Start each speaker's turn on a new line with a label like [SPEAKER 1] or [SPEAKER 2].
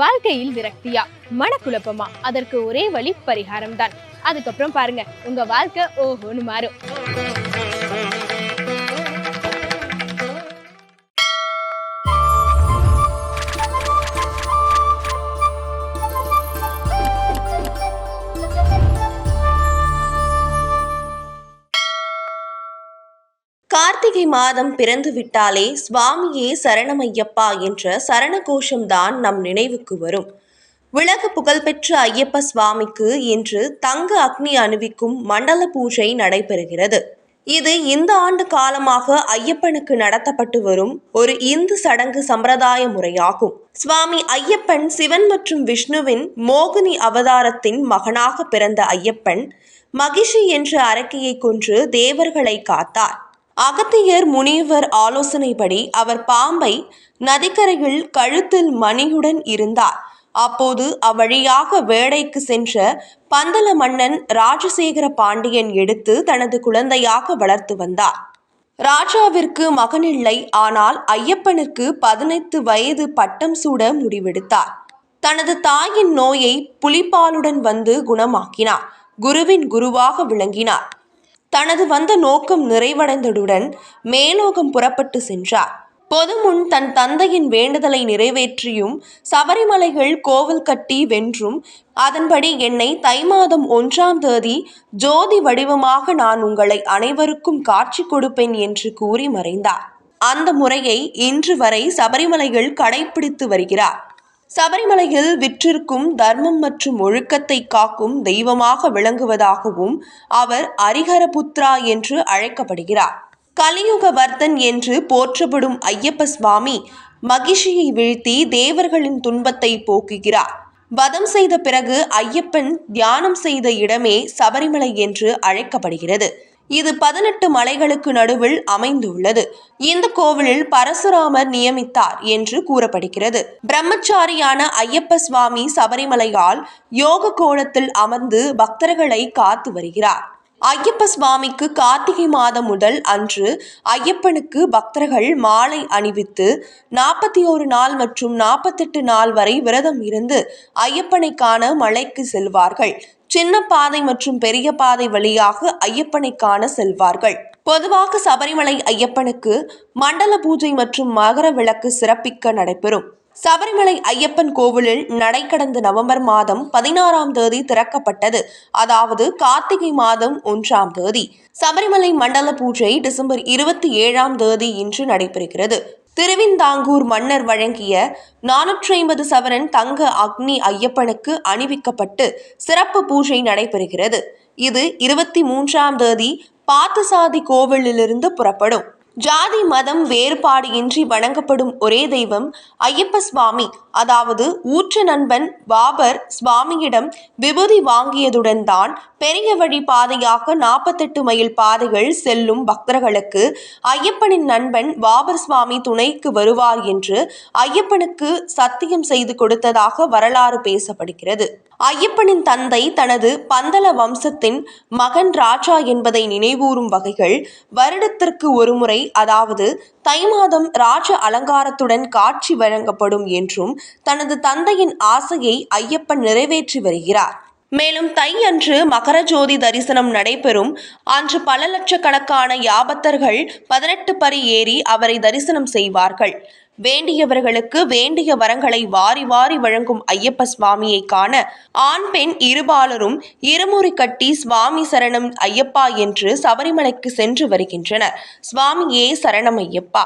[SPEAKER 1] வாழ்க்கையில் விரக்தியா? மனக்குழப்பமா? அதற்கு ஒரே வழி பரிகாரம் தான் அதுக்கப்புறம் பாருங்க உங்க வாழ்க்கை ஓஹோன்னு மாறும்.
[SPEAKER 2] மாதம் பிறந்து விட்டாலே சுவாமியே சரணமையப்பா என்ற சரண கோஷம்தான் நம் நினைவுக்கு வரும். உலக புகழ்பெற்ற ஐயப்ப சுவாமிக்கு இன்று தங்க அக்னி அணிவிக்கும் மண்டல பூஜை நடைபெறுகிறது. இது இந்த ஆண்டு காலமாக ஐயப்பனுக்கு நடத்தப்பட்டு வரும் ஒரு இந்து சடங்கு சம்பிரதாய முறையாகும். சுவாமி ஐயப்பன் சிவன் மற்றும் விஷ்ணுவின் மோகினி அவதாரத்தின் மகனாக பிறந்த ஐயப்பன் மகிஷி என்ற அரக்கியை கொன்று தேவர்களை காத்தார். அகத்தியர் முனிவர் ஆலோசனைப்படி அவர் பாம்பை நதிக்கரையில் கழுத்தில் மணியுடன் இருந்தார். அப்போது அவ்வழியாக வேடைக்கு சென்ற பந்தல மன்னன் ராஜசேகர பாண்டியன் எடுத்து தனது குழந்தையாக வளர்த்து வந்தார். ராஜாவிற்கு மகனில்லை ஆனால் ஐயப்பனுக்கு பதினைத்து வயது பட்டம் சூட முடிவெடுத்தார். தனது தாயின் நோயை புலிப்பாலுடன் வந்து குணமாக்கினார். குருவின் குருவாக விளங்கினார். தனது வந்த நோக்கம் நிறைவடைந்ததுடன் மேலோகம் புறப்பட்டு சென்றார். பொது முன் தன் தந்தையின் வேண்டுதலை நிறைவேற்றியும் சபரிமலைகள் கோவில் கட்டி வென்றும் அதன்படி என்னை தை மாதம் ஒன்றாம் தேதி ஜோதி வடிவமாக நான் உங்களை அனைவருக்கும் காட்சி கொடுப்பேன் என்று கூறி மறைந்தார். அந்த முறையை இன்று வரை சபரிமலைகள் கடைபிடித்து வருகிறார். சபரிமலையில் விற்றிருக்கும் தர்மம் மற்றும் ஒழுக்கத்தை காக்கும் தெய்வமாக விளங்குவதாகவும் அவர் அரிஹரபுத்ரா என்று அழைக்கப்படுகிறார். கலியுக வர்த்தன் என்று போற்றப்படும் ஐயப்ப சுவாமி மகிஷியை வீழ்த்தி தேவர்களின் துன்பத்தை போக்குகிறார். வதம் செய்த பிறகு ஐயப்பன் தியானம் செய்த இடமே சபரிமலை என்று அழைக்கப்படுகிறது. இது பதினெட்டு மலைகளுக்கு நடுவில் அமைந்துள்ளது. இந்த கோவிலில் பரசுராமர் நியமித்தார் என்று கூறப்படுகிறது. பிரம்மச்சாரியான ஐயப்ப சுவாமி சபரிமலையால் யோக கோலத்தில் அமர்ந்து பக்தர்களை காத்து வருகிறார். ஐயப்ப சுவாமிக்கு கார்த்திகை மாதம் முதல் அன்று ஐயப்பனுக்கு பக்தர்கள் மாலை அணிவித்து நாற்பத்தி ஒரு நாள் மற்றும் நாற்பத்தெட்டு நாள் வரை விரதம் இருந்து ஐயப்பனை காண மலைக்கு செல்வார்கள். சின்ன பாதை மற்றும் பெரிய பாதை வழியாக ஐயப்பனை காண செல்வார்கள். பொதுவாக சபரிமலை ஐயப்பனுக்கு மண்டல பூஜை மற்றும் மகர விளக்கு சிறப்பிக்க நடைபெறும். சபரிமலை ஐயப்பன் கோவிலில் நடை கடந்த நவம்பர் மாதம் பதினாறாம் தேதி திறக்கப்பட்டது. அதாவது கார்த்திகை மாதம் ஒன்றாம் தேதி. சபரிமலை மண்டல பூஜை டிசம்பர் இருபத்தி ஏழாம் தேதி இன்று நடைபெறுகிறது. திருவிந்தாங்கூர் மன்னர் வழங்கிய நானூற்றி ஐம்பது சவரன் தங்க அக்னி ஐயப்பனுக்கு அணிவிக்கப்பட்டு சிறப்பு பூஜை நடைபெறுகிறது. இது இருபத்தி மூன்றாம் தேதி பார்த்தசாதி கோவிலிலிருந்து புறப்படும். ஜாதி மதம் வேறுபாடு இன்றி வணங்கப்படும் ஒரே தெய்வம் ஐயப்ப சுவாமி. அதாவது ஊற்று நண்பன் பாபர் சுவாமியிடம் விபூதி வாங்கியதுடன் தான் பெரிய வழி பாதையாக நாற்பத்தெட்டு மைல் பாதைகள் செல்லும் பக்தர்களுக்கு ஐயப்பனின் நண்பன் பாபர் சுவாமி துணைக்கு வருவார் என்று ஐயப்பனுக்கு சத்தியம் செய்து கொடுத்ததாக வரலாறு பேசப்படுகிறது. ஐயப்பனின் தந்தை தனது பந்தல வம்சத்தின் மகன் ராஜா என்பதை நினைவூறும் வகைகள் வருடத்திற்கு ஒருமுறை அதாவது தை மாதம் ராஜ அலங்காரத்துடன் காட்சி வழங்கப்படும் என்றும் தனது தந்தையின் ஆசையை ஐயப்பன் நிறைவேற்றி வருகிறார். மேலும் தை அன்று மகர ஜோதி தரிசனம் நடைபெறும். அன்று பல லட்சக்கணக்கான யாபத்தர்கள் பதினெட்டு பரி ஏறி அவரை தரிசனம் செய்வார்கள். வேண்டியவர்களுக்கு வேண்டிய வரங்களை வாரி வாரி வழங்கும் ஐயப்ப சுவாமியை காண ஆண் பெண் இருபாலரும் இருமுறை கட்டி சுவாமி சரணம் ஐயப்பா என்று சபரிமலைக்கு சென்று வருகின்றனர். சுவாமியே சரணம் ஐயப்பா.